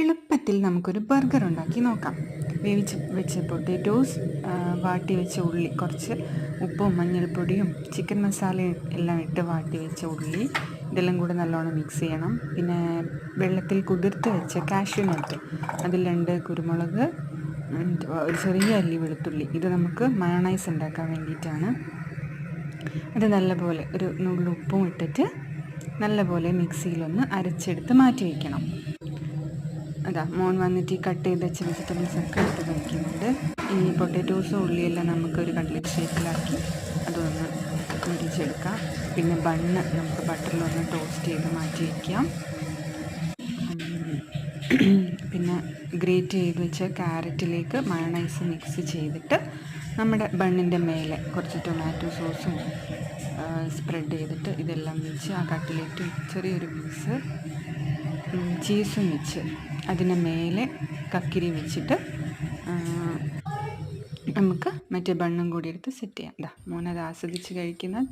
എളുപ്പത്തിൽ നമുക്കൊരു ബർഗർ ഉണ്ടാക്കി നോക്കാം. വേവിച്ച് വെച്ച പൊട്ടാറ്റോസ് വാട്ടി വെച്ച ഉള്ളി കുറച്ച് ഉപ്പും മഞ്ഞൾപ്പൊടിയും ചിക്കൻ മസാലയും എല്ലാം ഇട്ട് വാട്ടി വെച്ച ഉള്ളി ഇതെല്ലാം കൂടെ നല്ലോണം മിക്സ് ചെയ്യണം. പിന്നെ വെള്ളത്തിൽ കുതിർത്ത് വെച്ച കാഷ്യൂ നട്ട് അതിൽ രണ്ട് കുരുമുളക് ഒരു ചെറിയ അല്ലി വെളുത്തുള്ളി ഇത് നമുക്ക് മയണൈസ് ഉണ്ടാക്കാൻ വേണ്ടിയിട്ടാണ്. അത് നല്ലപോലെ ഒരു നുള്ളുപ്പും ഇട്ടിട്ട് നല്ലപോലെ മിക്സിയിലൊന്ന് അരച്ചെടുത്ത് മാറ്റി വയ്ക്കണം അതാ മോൻ വന്നിട്ട് ഈ കട്ട് ചെയ്ത് വെച്ച വെജിറ്റബിൾസ് ഒക്കെ എടുത്ത് കഴിക്കുന്നുണ്ട്. ഈ പൊട്ടാറ്റോസും ഉള്ളിയെല്ലാം നമുക്ക് ഒരു കട്ട്ലറ്റ് ഷേപ്പിലാക്കി അതൊന്ന് മുരിച്ചെടുക്കാം പിന്നെ ബണ്ണ് നമുക്ക് ബട്ടറിലൊന്ന് ടോസ്റ്റ് ചെയ്ത് മാറ്റി വയ്ക്കാം പിന്നെ ഗ്രേറ്റ് ചെയ്ത് വെച്ച ക്യാരറ്റിലേക്ക് മയണൈസ് മിക്സ് ചെയ്തിട്ട് നമ്മുടെ ബണ്ണിന്റെ മേലെ കുറച്ച് ടൊമാറ്റോ സോസും സ്പ്രെഡ് ചെയ്തിട്ട് ഇതെല്ലാം വെച്ച് ആ കട്ടിലേറ്റ് ചെറിയൊരു പീസ് ചീസും വെച്ച് അതിന് മേലെ കക്കിരി വെച്ചിട്ട് നമുക്ക് മറ്റേ ബണ്ണും കൂടി എടുത്ത് സെറ്റ് ചെയ്യാം. ദാ മോനത് ആസ്വദിച്ച് കഴിക്കുന്ന.